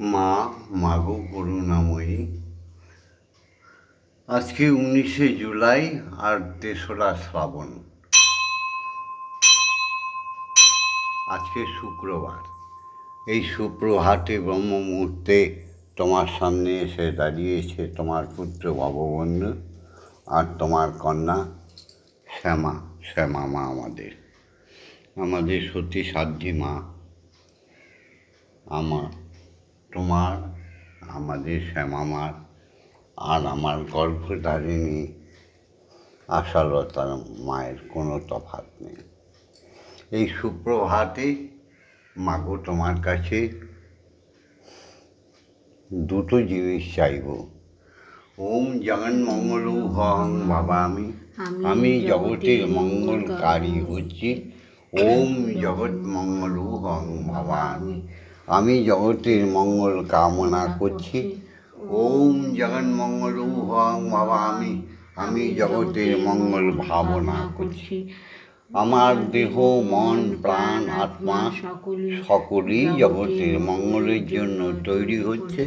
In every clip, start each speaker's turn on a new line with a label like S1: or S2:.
S1: মা, মাগো করুণাময়ী। আজকে উনিশে জুলাই আর তেসরা শ্রাবণ। আজকে শুক্রবার। এই সুপ্রভাতে ব্রহ্ম মুহূর্তে তোমার সামনে এসে দাঁড়িয়েছে তোমার পুত্র ভগবন্ধু আর তোমার কন্যা শ্যামা শ্যামা মা আমাদের। আমাদের সতী সাধ্যী মা, আমার তোমার আমাদের শ্যামা মার আর আমার গর্ভধারিণী আশালতার মায়ের কোনো তফাৎ নেই। এই সুপ্রভাতে মাগো তোমার কাছে দুটো জিনিস চাইব। ওম জগন মঙ্গল হং বাবা আমি আমি জগতের মঙ্গলকারী হচ্ছি। ওম জগৎ মঙ্গল হং বাবা আমি আমি জগতের মঙ্গল কামনা করছি। ওম জগন মঙ্গল হং বাবা আমি আমি জগতের মঙ্গল ভাবনা করছি। আমার দেহ মন প্রাণ আত্মা সকলেই জগতের মঙ্গলের জন্য তৈরি হচ্ছে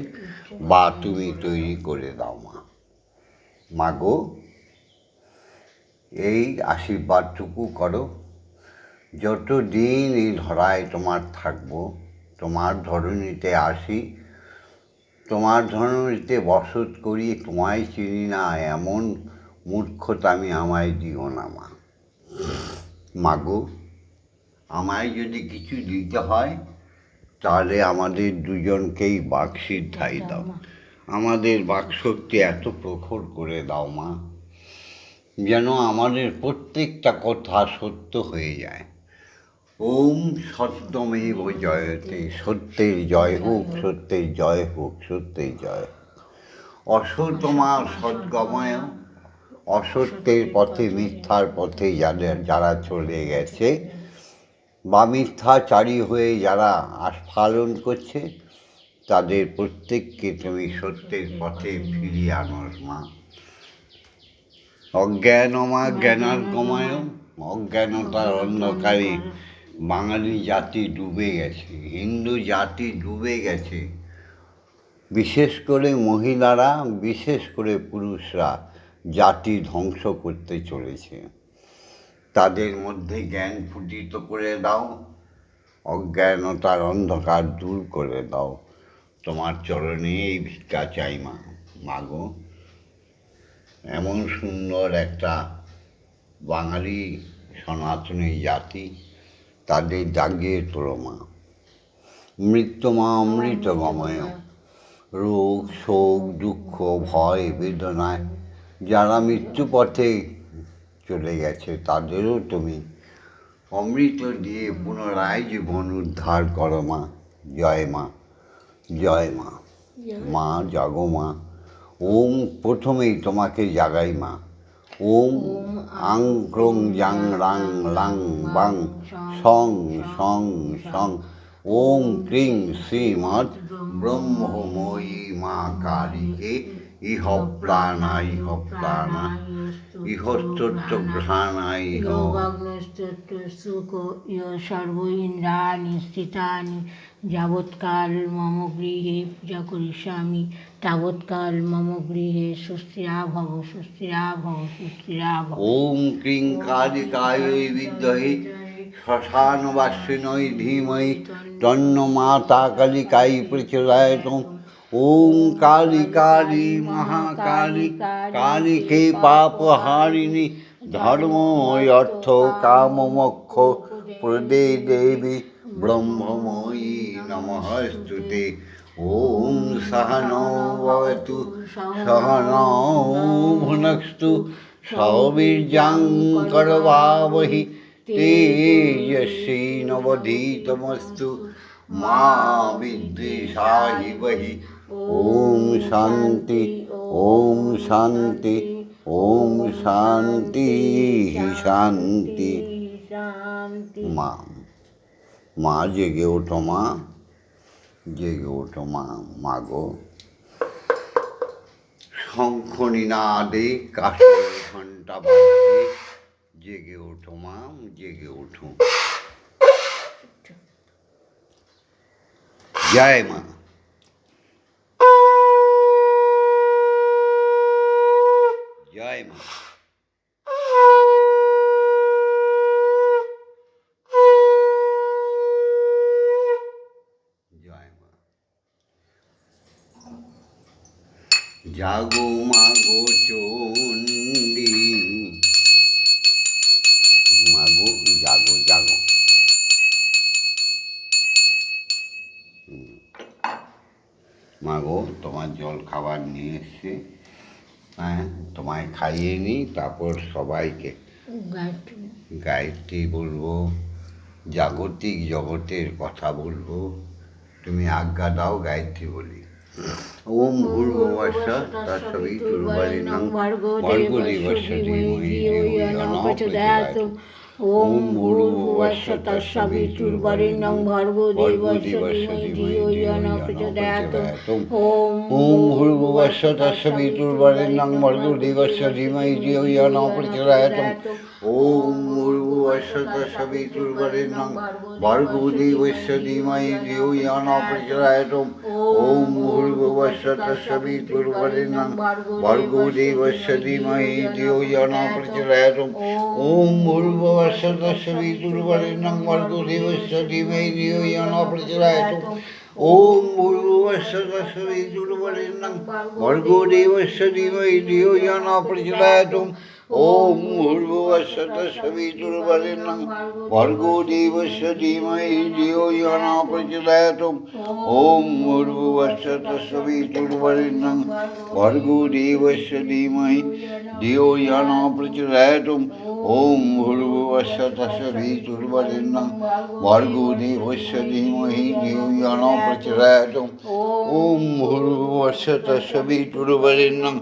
S1: বা তুমি তৈরি করে দাও মা। মাগো এই আশীর্বাদটুকু করো। যত দিন এই ধরায় তোমার থাকব তোমার ধরণীতে আসি। তোমার ধরণীতে বসত করি তোমায় চিনি না এমন মূর্খতা আমি আমায় দিও না মা। মাগো আমায় যদি কিছু দিতে হয় তাহলে আমাদের দুজনকেই বাকসিদ্ধাই দাও আমাদের বাকশক্তি এত প্রখর করে দাও মা যেন আমাদের প্রত্যেকটা কথা সত্য হয়ে যায়। ওম সত্যমেব জয়তে সত্যের জয় হোক, সত্যের জয় হোক, সত্যের জয় অসতমার সদ্গময়, অসত্যের পথে, মিথ্যার পথে যাদের যারা চলে গেছে, বা মিথ্যাচারী হয়ে যারা আস্ফালন করছে, তাদের প্রত্যেককে তুমি সত্যের পথে ফিরিয়ে আনো মা। অজ্ঞানমা জ্ঞানার্গময়, অজ্ঞানতার অন্ধকারে বাঙালি জাতি ডুবে গেছে, হিন্দু জাতি ডুবে গেছে। বিশেষ করে মহিলারা, বিশেষ করে পুরুষরা জাতি ধ্বংস করতে চলেছে। তাদের মধ্যে জ্ঞান ফুটিত করে দাও, অজ্ঞানতার অন্ধকার দূর করে দাও। তোমার চরণে এই ভিক্ষা চাই মা মাগো এমন সুন্দর একটা বাঙালি সনাতনী জাতি তাদের জাগিয়ে তোলো মা মৃত্যুমা অমৃত গময় রোগ শোক দুঃখ ভয় বেদনায় যারা মৃত্যু পথে চলে গেছে তাদেরও তুমি অমৃত দিয়ে পুনরায় জীবন উদ্ধার করো মা। জয় মা। জয় মা। মা জাগো মা। ওম প্রথমেই তোমাকে জাগাই মা। ওম আং গ্রং ইয়াং রাং লাং বাং সং সং সং ওম ক্রিং শ্রীমৎ ব্রহ্মময়ী মা কালীকে ইহ প্রাণা ইহ প্রাণা ইহস্তোত্র ঘ্রাণা ইহ
S2: অগ্নস্তোত্র সুখ ইহ সর্ব ইন্দ্রাণি স্থিতানি যাবৎকাল মম গৃহে পূজা করিষ্যামি তাবৎকাল মম গৃহে সুস্থিরা ভব সুস্থিরা ভব সুস্থিরা ভব।
S1: ওম ক্রিং কালিকায় বিদ্মহে শ্মশানবাসিনৈ ধীমহি, তন্ন মাতা কালিকাই প্রচলায়তম ওম কালী কালী মহাকালী কালীকে পাপহারিণী ধর্ম অর্থ কাম মোক্ষ প্রদে দেবী ব্রহ্মময়ী নমস্তুতে ভবতু সহনৌ ভুনক্তু সৌবীর্যাং করবাবহি তেজস্বী নবধীতমস্তু মা বিদ্বেষাহি বহি ওম শান্তি ওম শান্তি ওম শান্তি শান্তি
S2: শান্তি
S1: মা মা জেগে ওঠো মা জেগে ওঠো মা, মাগো। শঙ্খ নিনাদে কাশে ঘণ্টা বাজে। জেগে ওঠো মা, জেগে ওঠো। জয় মা। জয় মা। জাগো মাগো চণ্ডী মাগো জাগো জাগো মাগো তোমার জল খাবার নিয়ে এসছে হ্যাঁ তোমায় খাইয়ে নিই তারপর সবাইকে
S2: গায়ত্রী
S1: গায়ত্রী বলব জাগতিক জগতের কথা বলব তুমি আজ্ঞা দাও গায়ত্রী বলি। ओम ओम ओम भूर्भुवस्सत्सवितुर्वरिणं भर्गोदेवस्य धियो यो न प्रचोदयात्। ओम
S2: भूर्भुवस्सत्सवितुर्वरिणं भर्गोदेवस्य धीमहि धियो यो न प्रचोदयात्। ইয়ো ন প্রচোদয়াৎ ওম
S1: ওম ভূর্ভুবস্য তৎসবিতুর্বরেণ্যং ভর্গো দেবস্য ধীমহি ধিয়ো ইয়ো ন প্রচোদয়াৎ ওম ভূর্ভুবস্য তৎসবিতুর্বরেণ্যং ভর্গো দেবস্য ধীমহি ধিয়ো ইয়ো ন প্রচোদয়াৎ ওম ভূর্ভুবস্য তৎসবিতুর্বরেণ্যং ভর্গো দেবস্য ধীমহি ধিয়ো ইয়ো ন প্রচোদয়াৎ ওম ভূর্ভুবস্য তৎসবিতুর্বরেণ্যং ভর্গো দেবস্য ধীমহি ধিয়ো ইয়ো ন প্রচোদয়াৎ ওম ভূর্ভুবস্য তৎসবিতুর্বরেণ্যং ভর্গো দেবস্য ধীমহি ওম ভূর্ভুবস্য তৎসবিতুর্বরেণ্যং ভর্গো দেবস্য ধীমহি ধিয়ো ইয়ো ন প্রচোদয়াৎ ওম ভূর্ভুবস্য তৎসবিতুর্বরেণ্যং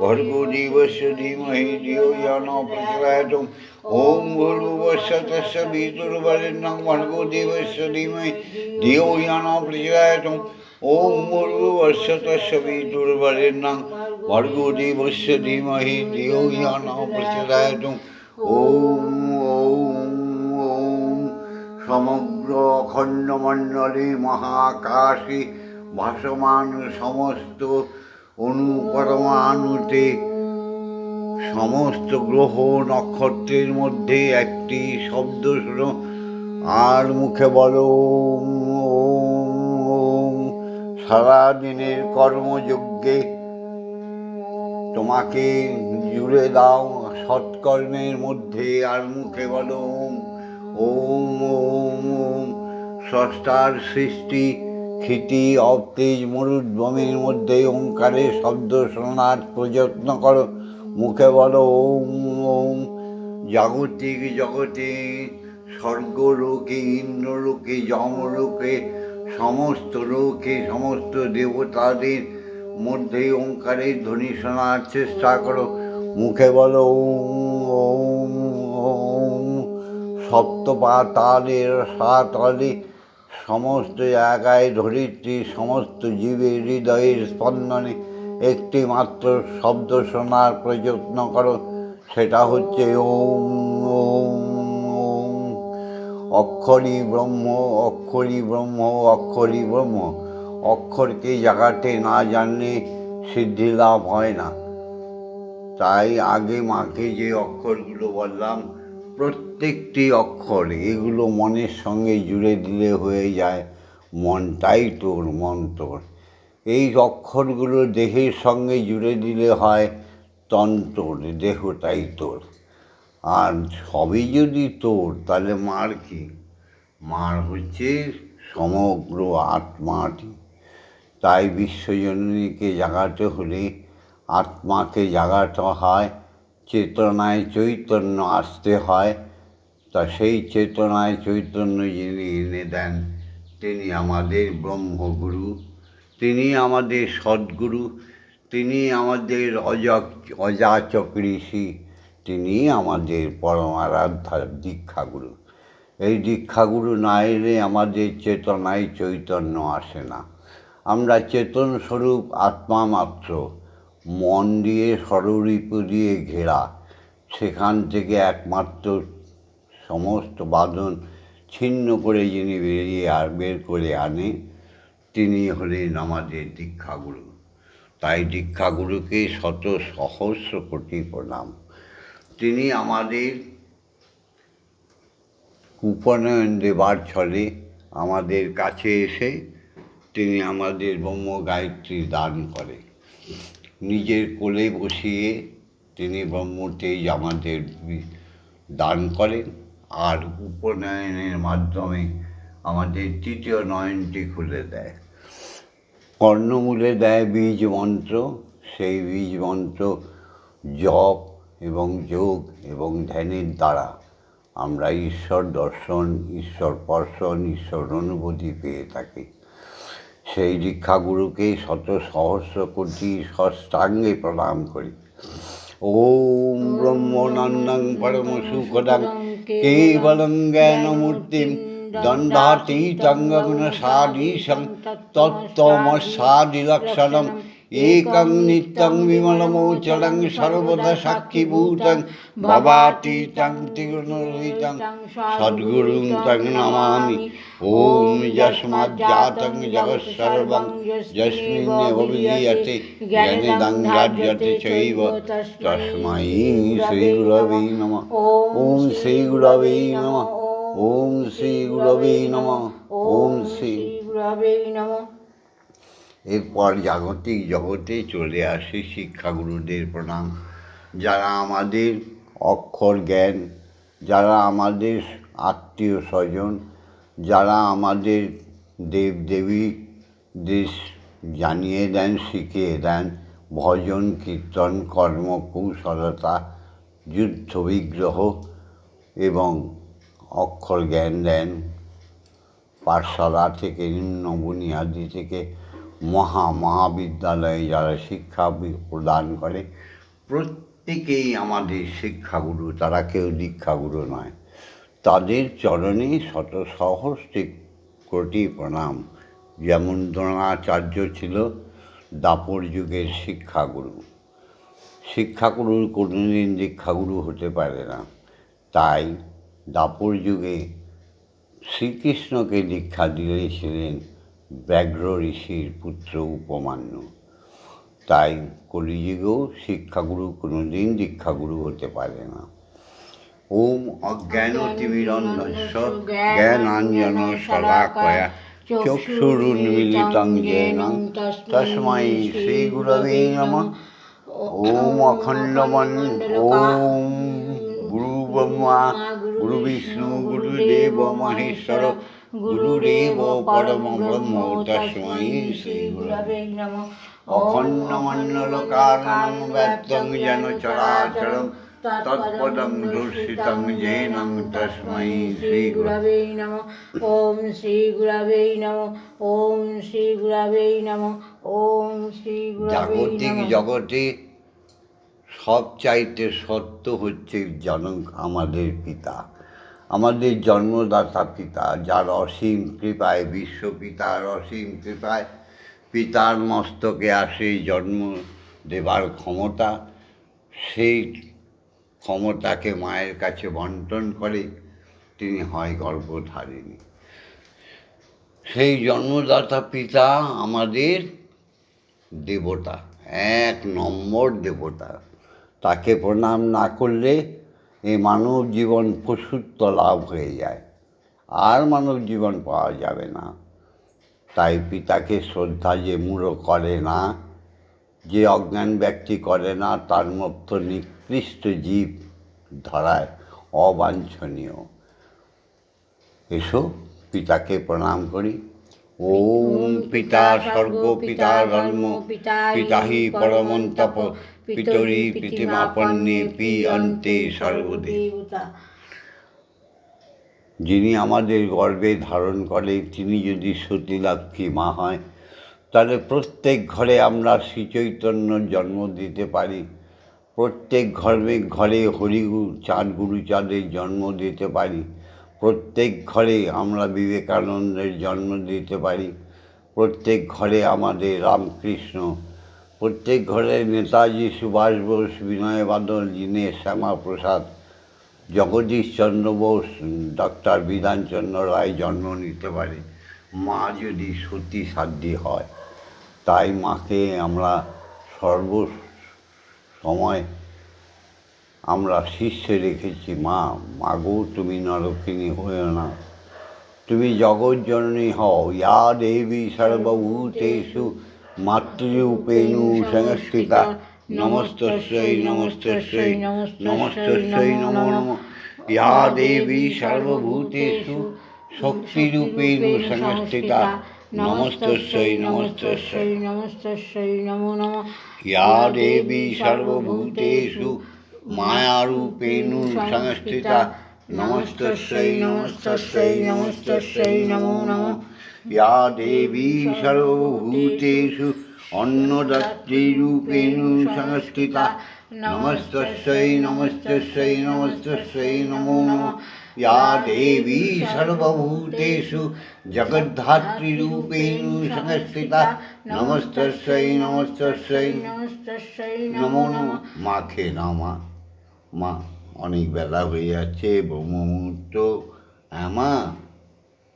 S1: ভর্গো দেবস্য ধীমহি ধিয়ো ইয়ো ন প্রচোদয়াৎ ওম ভূর্ভুবস্য তৎসবিতুর্বরেণ্যং ধীমহি ধিয়ো ইয়ো ওম ভূর্ভুবস্য তৎসবিতুর্বরেণ্যং ধীমহি ধিয়ো ইয়ো ন প্রচোদয়াৎ ওম ওম ওম সমগ্র অখণ্ডমণ্ডলে মহাকাশে ভাসমান সমস্ত অনুপরমাণুতে সমস্ত গ্রহ নক্ষত্রের মধ্যে একটি শব্দ শোনো। আর মুখে বলো ওম সারাদিনের কর্মযজ্ঞে তোমাকে জুড়ে দাও সৎকর্মের মধ্যে আর মুখে বলো ওম ওম ওম। ওম স্রষ্টার সৃষ্টি ক্ষিতি অবতেজ মরুদ্ভূমির মধ্যে ওঙ্কারের শব্দ শোনার প্রযত্ন করো। মুখে বলো ওম ওম। জাগতিক জগতে স্বর্গলোকে, ইন্দ্রলোকে, যমলোকে, সমস্ত লোকে, সমস্ত দেবতাদের মধ্যে ওঙ্কারের ধ্বনি শোনার চেষ্টা করো। মুখে বলো ওম ওম ওম সপ্তপাতালের সাতলে সমস্ত জায়গায় ধরিত্রী, সমস্ত জীবের হৃদয়ের স্পন্দনে একটি মাত্র শব্দ শোনার প্রযত্ন করো। সেটা হচ্ছে ওম ওম ওম। ব্রহ্ম, অক্ষরই ব্রহ্ম অক্ষরই ব্রহ্ম। অক্ষরকে জাগাতে না জানলে সিদ্ধি লাভ হয় না। তাই আগে মাকে যে অক্ষরগুলো বললাম, প্রত্যেকটি অক্ষর এগুলো মনের সঙ্গে জুড়ে দিলে হয়ে যায় মনটাই তোর, মন তোর। এই অক্ষরগুলো দেহের সঙ্গে জুড়ে দিলে হয় তন্তর দেহটাই তোর। আর সবই যদি তোর, তাহলে মার কি? মার হচ্ছে সমগ্র আত্মাটি। তাই বিশ্বজননীকে জাগাতে হলে আত্মাকে জাগাতে হয়, চেতনায় চৈতন্য আসতে হয়। তা সেই চেতনায় চৈতন্য যিনি এনে দেন, তিনি আমাদের ব্রহ্মগুরু, তিনি আমাদের সদ্গুরু, তিনি আমাদের অজক অযাচক ঋষি, তিনি আমাদের পরমারাধ্যা দীক্ষাগুরু। এই দীক্ষাগুরু না এলে আমাদের চেতনায় চৈতন্য আসে না। আমরা চেতন স্বরূপ আত্মা মাত্র। মন দিয়ে স্বরূপ দিয়ে ঘেরা। সেখান থেকে একমাত্র সমস্ত বাঁধন ছিন্ন করে যিনি বেরিয়ে আর বের করে আনে, তিনি হলেন আমাদের দীক্ষাগুরু। তাই দীক্ষাগুরুকে শত সহস্র কোটি প্রণাম। তিনি আমাদের উপনয়ন দেবার ছলে আমাদের কাছে এসে তিনি আমাদের ব্রহ্ম গায়ত্রী দান করে। নিজের কোলে বসিয়ে তিনি ব্রহ্মতেজ আমাদের দান করেন আর উপনয়নের মাধ্যমে আমাদের তৃতীয় নয়নটি খুলে দেয়। কর্ণমূলে দেয় বীজ মন্ত্র, সেই বীজ মন্ত্র জপ এবং যোগ এবং ধ্যানের দ্বারা আমরা ঈশ্বর দর্শন, ঈশ্বর পর্শন, ঈশ্বর অনুভূতি পেয়ে থাকি। সেই দীক্ষাগুরুকে শত সহস্র কোটি সষ্টাঙ্গে প্রণাম করি। ওম ব্রহ্মনন্দং পরম সুখদং কেবলং জ্ঞানমূর্তিম দণ্ডাতীতং গুণসাদীশং তত্ত্বমসাদিলক্ষণম একং নিত্যং বিমলমোচরং সর্বদা সাক্ষীভূতং ভবাতীতং ত্রিগুণরহিতং সদ্গুরুং তং নমামি ওম যস্মাজ্জাতং জগৎসর্বং যস্মিন্নেব বিলীয়তে জ্ঞানেদং রাজ্যতে চৈব তস্मै শ্রীগুরবে নমঃ ওম শ্রীগুরবে নমঃ ওম শ্রীগুরবে নমঃ ওম শ্রী
S2: গুরবে নমঃ
S1: এরপর জাগতিক জগতে চলে আসে শিক্ষাগুরুদের প্রণাম। যারা আমাদের অক্ষর জ্ঞান, যারা আমাদের আত্মীয় স্বজন, যারা আমাদের দেব দেবী দেশ জানিয়ে দেন, শিখিয়ে দেন, ভজন, কীর্তন, কর্ম, কৌশলতা, যুদ্ধ, বিগ্রহ এবং অক্ষর জ্ঞান দেন। পাঠশালা থেকে, নিম্ন বুনিয়াদি থেকে মহা মহাবিদ্যালয়ে যারা শিক্ষা প্রদান করে, প্রত্যেকেই আমাদের শিক্ষাগুরু, তারা কেউ দীক্ষাগুরু নয়। তাদের চরণে শত সহস্রে কোটি প্রণাম। যেমন দ্রোণাচার্য ছিল দাপর যুগের শিক্ষাগুরু। শিক্ষাগুরুর কোনোদিন দীক্ষাগুরু হতে পারে না। তাই দাপর যুগে শ্রীকৃষ্ণকে দীক্ষা দিয়েছিলেন ব্যাঘ্র ঋষির পুত্র উপমান্য। তাই কলিযুগেও শিক্ষাগুরু কোনোদিন দীক্ষাগুরু হতে পারে না। ওম অজ্ঞানতিমিরন্ধস্য জ্ঞানাঞ্জন শলাকয়া চক্ষুরুন্মিলিতং যেন তস্मै শ্রীগুরবে নমঃ। ওম অখণ্ডমন ওম গুরু ব্রহ্মা গুরু বিষ্ণু গুরুদেব মহেশ্বর গুরুদেব পরম ব্রহ্ম তস্मै শ্রী গুরবে
S2: নমঃ।
S1: অখণ্ডমণ্ডলকারণং ব্যক্তং যেন চরাচরং তৎপদং দর্শিতং জেনং তস্मै শ্রী গুরবে
S2: গুরবে ওম শ্রী গুরবে নমঃ। ওম শ্রী গুরবে নমঃ। ওম শ্রী গুরবে
S1: জাগতিক জগতে সব চাইতে সত্য হচ্ছে জনক আমাদের পিতা। আমাদের জন্মদাতা পিতা, যার অসীম কৃপায় বিশ্ব পিতার অসীম কৃপায়, পিতার মস্তকে আসে জন্ম দেবার ক্ষমতা, সেই ক্ষমতাকে মায়ের কাছে বন্টন করে তিনি হয় গর্ভধারিণী। সেই জন্মদাতা পিতা আমাদের দেবতা, এক নম্বর দেবতা। তাকে প্রণাম না করলে এই মানব জীবন পশুত্ব লাভ হয়ে যায়। আর মানব জীবন পাওয়া যাবে না। তাই পিতাকে শ্রদ্ধা যে মূঢ় করে না, যে অজ্ঞান ব্যক্তি করে না, তার মতো নিকৃষ্ট জীব ধরায় অবাঞ্ছনীয়। এসো পিতাকে প্রণাম করি। ওম পিতা স্বর্গ পিতা ধর্ম পিতা হি পরমন্তপ পিতরি পিতিমাপন্নে পি অন্তে
S2: সর্বদেবতা
S1: যিনি আমাদের গর্বে ধারণ করে তিনি যদি সতী লক্ষ্মী মা হয় তাহলে প্রত্যেক ঘরে আমরা শ্রীচৈতন্যর জন্ম দিতে পারি। প্রত্যেক ঘরে ঘরে হরিগুরু চাঁদ গুরুচাঁদের জন্ম দিতে পারি। প্রত্যেক ঘরে আমরা বিবেকানন্দের জন্ম দিতে পারি। প্রত্যেক ঘরে আমাদের রামকৃষ্ণ, প্রত্যেক ঘরে নেতাজি সুভাষ বোস, বিনয় বাদল, দীনেশ শ্যামাপ্রসাদ জগদীশচন্দ্র বোস ডক্টর বিধানচন্দ্র রায় জন্ম নিতে পারে। মা যদি সতী সাধ্যী হয়, তাই মাকে আমরা সর্ব সময় আমরা শীর্ষে রেখেছি, মা, মাগো, তুমি নরকিনী হয়েও না। তুমি জগজ্জননী হও। ইয়া দেবী সর্বভূতেষু মাতৃরূপেণু সংস্কৃতা। নমস্তস্যৈ নমস্তস্যৈ নমস্তস্যৈ নমো নমঃ। ইয়া দেবী সর্বভূতেষু শক্তিরূপেণু সংস্থিতা নমস্তস্যৈ নমস্তস্যৈ
S2: নমস্তস্যৈ নমো নমঃ।
S1: ইয়া দেবী সর্বভূতেষু মায়ারূপেণু সংস্থিতা নমস্তস্যৈ নমস্তস্যৈ নমস্তস্যৈ নমো নমঃ ইয়া দেবী সর্বভূতেষু অন্নদাত্রীরূপেণু সংস্থিতা নমস্তস্যৈ নমস্তস্যৈ নমস্তস্যৈ নমো নমঃ ইয়া দেবী সর্বভূতেষু জগদ্ধাত্রীরূপেণু সংস্থিতা নমস্তস্যৈ নমস্তস্যৈ
S2: নমস্তস্যৈ
S1: নমো নমঃ মা খেয়ে নাও মা, অনেক বেলা হয়ে যাচ্ছে ব্রহ্ম মুহূর্ত মা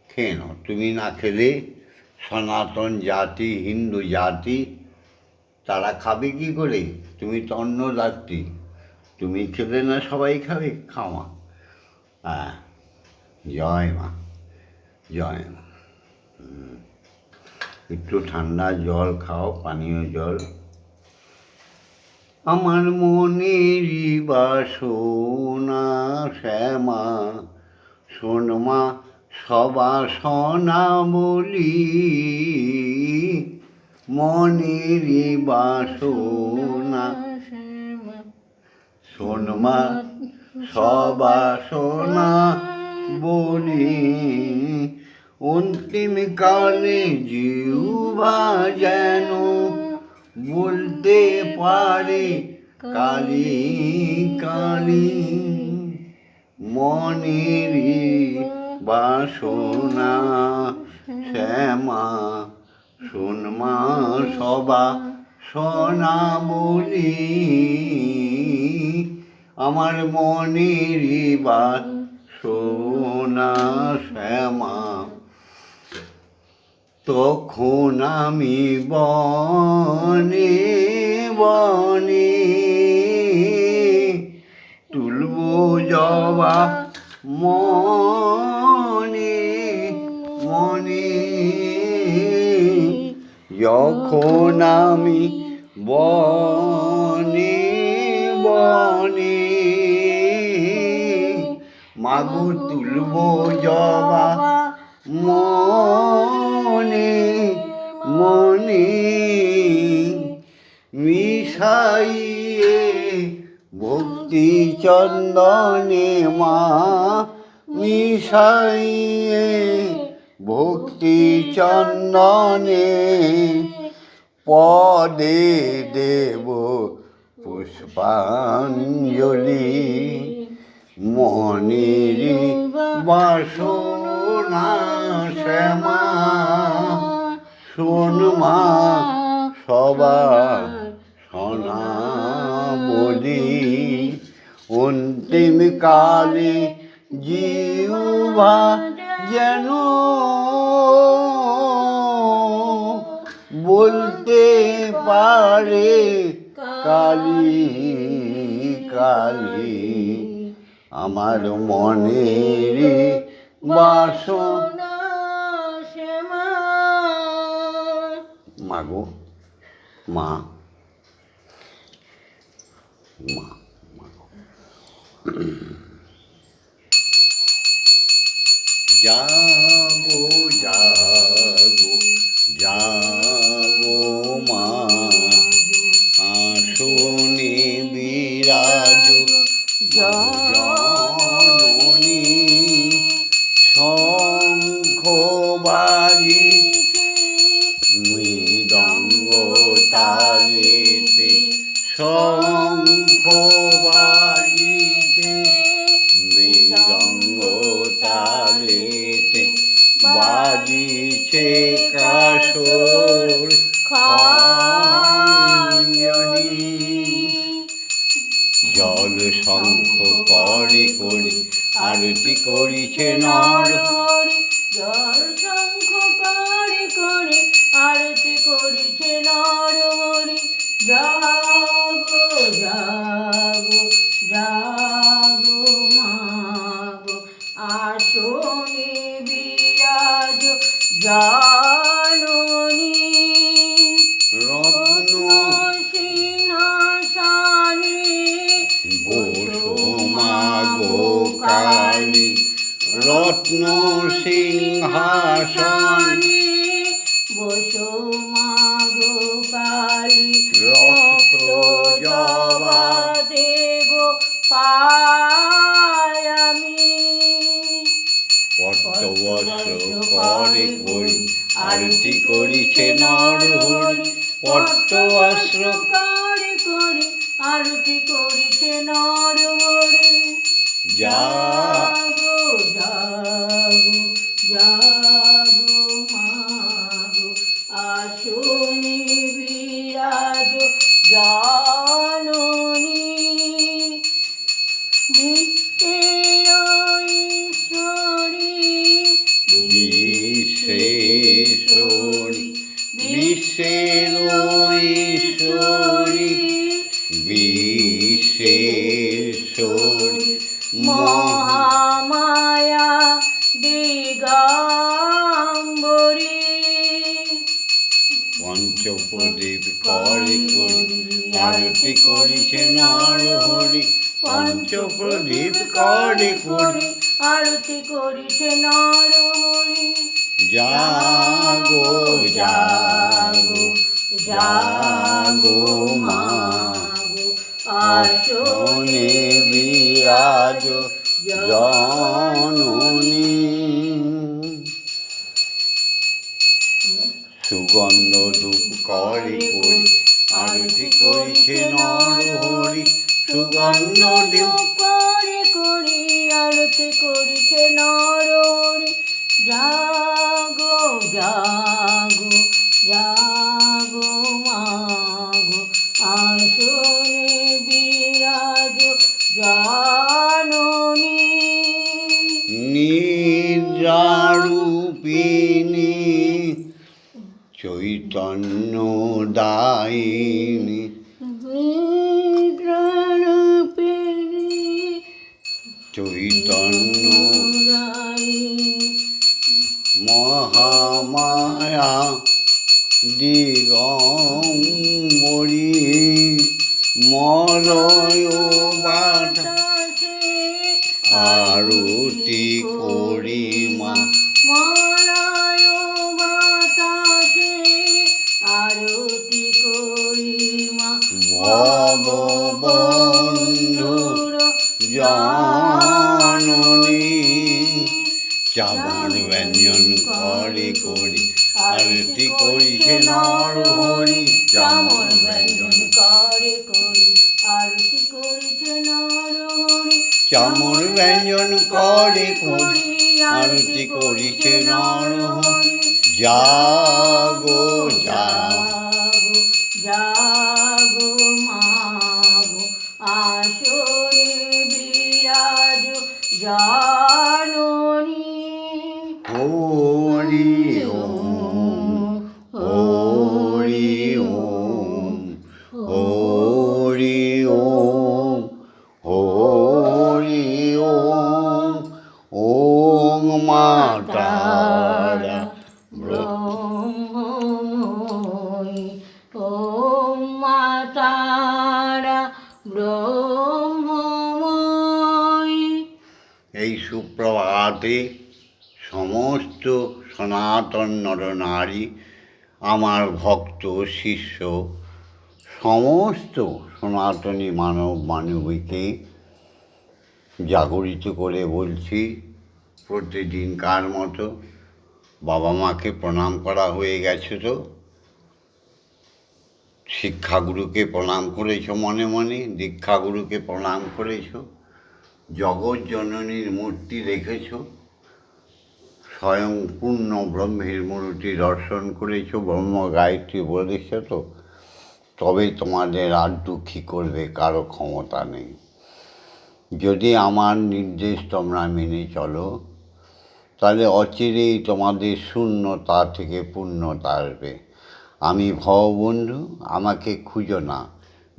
S1: খেয়ে নাও। তুমি না খেলে সনাতন জাতি, হিন্দু জাতি, তারা খাবে কি করে? তুমি তো অন্নদাত্রী। তুমি খেলে না সবাই খাবে? খাওয়া হ্যাঁ জয় মা জয় মা। একটু ঠান্ডা জল খাও, পানীয় জল। আমার মনেরই বাসনা শ্যামা। শোনমা সবাসনা বলি। মনেরই বাসনা শোনমা সবাসনা বলি। অন্তিম কালে জিউবা যেন বলতে পারে কালি কালি মনেরই বাসনা, শ্যামা শোনমা সবা সোনা বলি আমার মনেরই বাসনা, শ্যামা। তখন আমি বনে বনে তুলব জবা মনে মনে। যখন আমি বনে বনে মাগো তুলব জবা মনে। মনে মনে মিশাইয়ে ভক্তি চন্দনে মা মিশাইয়ে ভক্তি চন্দনে পদে দেব পুষ্পাঞ্জলি। মনেরি বাসনা শ্যামা শোন মা সবা সোনা বলি অন্তিম কালে জিউবা যেন বলতে পারে কালি কালি। আমার মনের বাসনা মাগো মা মা জাগো জাগো জাগো মা। আসনে বিরাজ জননী শঙ্খ বাজিছে কাশর খঞ্জনি জল শঙ্খ করে করে আরতি করিছে নর।
S2: জাননী।
S1: রত্ন
S2: সিংহাসনে
S1: বসো মাগো কালী রত্ন সিংহাসনে করিছে নর পট্ট বস্ত্র
S2: করে করে আরতি করিছে নর হরি জননী
S1: সুগন্ধ ধূপ করে করি, আরতি করিছে নর হরি সুগন্ধ ধূপ
S2: করে করি, আরতি করিছে নর হরি জাগো জাগো জাগো মাগো আসনে বিরাজ জাননী।
S1: নিজারূপিণী চৈতন্য দায়িনী
S2: নিদ্রারূপিণী
S1: চৈতন্য মহামায়া দিগম্বরী মলয় বাধা আরতি করি মা
S2: মলয় বাতাসে আরতি করি মা
S1: ভগবন্ধুর জাননী চাবন ব্যঞ্জন করে করি আরতি করিছে নর হরি
S2: চামর
S1: চামর
S2: ব্যঞ্জন করে করি। আরতি করিছে নর
S1: চামর ব্যঞ্জন করে আরতি করিছে নর হরি জাগো জাগো
S2: জাগো।
S1: শিষ্য সমস্ত সনাতনী মানব মানবীকে জাগরিত করে বলছি প্রতিদিনকার মতো? বাবা মাকে প্রণাম করা হয়ে গেছে তো? শিক্ষাগুরুকে প্রণাম করেছ মনে মনে? দীক্ষাগুরুকে প্রণাম করেছ? জগৎ জননীর মূর্তি দেখেছ? স্বয়ং পূর্ণ ব্রহ্মের মূর্তি দর্শন করেছ, ব্রহ্ম গায়ত্রী বলেছ তো? তবে তোমাদের আর দুঃখী করবে, কারও ক্ষমতা নেই। যদি আমার নির্দেশ তোমরা মেনে চলো, তাহলে অচিরেই তোমাদের শূন্যতা থেকে পূর্ণতা আসবে। আমি ভববন্ধু আমাকে খুঁজো না।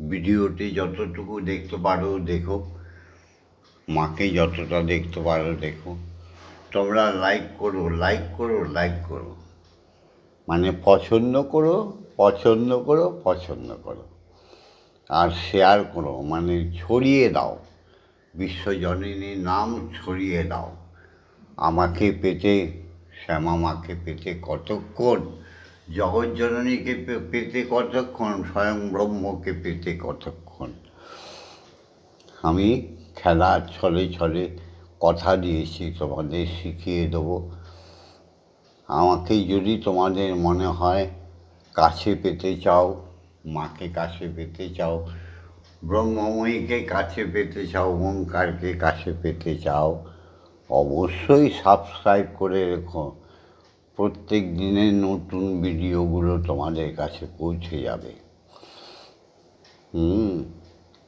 S1: ভিডিওতে যতটুকু দেখতে পারো, দেখো। মাকে যতটা দেখতে পারো, দেখো। তোমরা লাইক করো লাইক করো লাইক করো। মানে পছন্দ করো পছন্দ করো পছন্দ করো। আর শেয়ার করো মানে ছড়িয়ে দাও। বিশ্বজননীর নাম ছড়িয়ে দাও। আমাকে পেতে, শ্যামা মাকে পেতে কতক্ষণ? জগৎজননীকে পেতে কতক্ষণ? স্বয়ং ব্রহ্মকে পেতে কতক্ষণ? আমি খেলা ছলে ছলে কথা দিয়েছি তোমাদের শিখিয়ে দেবো। আমাকে যদি তোমাদের মনে হয় কাছে পেতে চাও, মাকে কাছে পেতে চাও, ব্রহ্মময়ীকে কাছে পেতে চাও, ওঙ্কারকে কাছে পেতে চাও, অবশ্যই সাবস্ক্রাইব করে রেখো। প্রত্যেক দিনের নতুন ভিডিওগুলো তোমাদের কাছে পৌঁছে যাবে। হুম,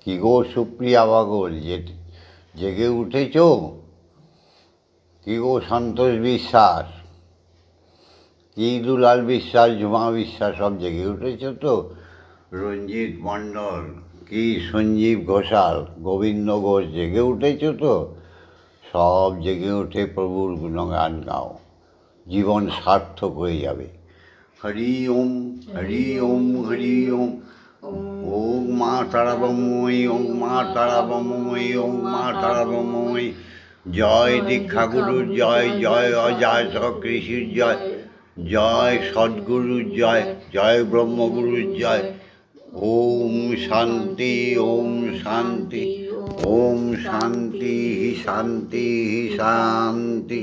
S1: কী গো সুপ্রিয়া বাগল যে জেগে উঠেছ? কি গো সন্তোষ বিশ্বাস? কি দুলাল বিশ্বাস, ঝুমা বিশ্বাস, সব জেগে উঠেছ তো? রঞ্জিত মণ্ডল, কি সঞ্জীব ঘোষাল, গোবিন্দ ঘোষ জেগে উঠেছ তো? সব জেগে উঠে প্রভুর গুণগান গাও। জীবন সার্থক হয়ে যাবে। হরি ওম হরি ওম হরি ওম। ওম মা তারা ব্রহ্মময়ী ওম মা তারা ব্রহ্মময়ী ওম মা তারা ব্রহ্মময়ী জয় দীক্ষাগুরু জয় জয় অজয় কৃষির জয়। জয় সদ্গুরুর জয় জয় ব্রহ্মগুরুর জয়। ওম শান্তি ওম শান্তি ওম শান্তি শান্তি শান্তি।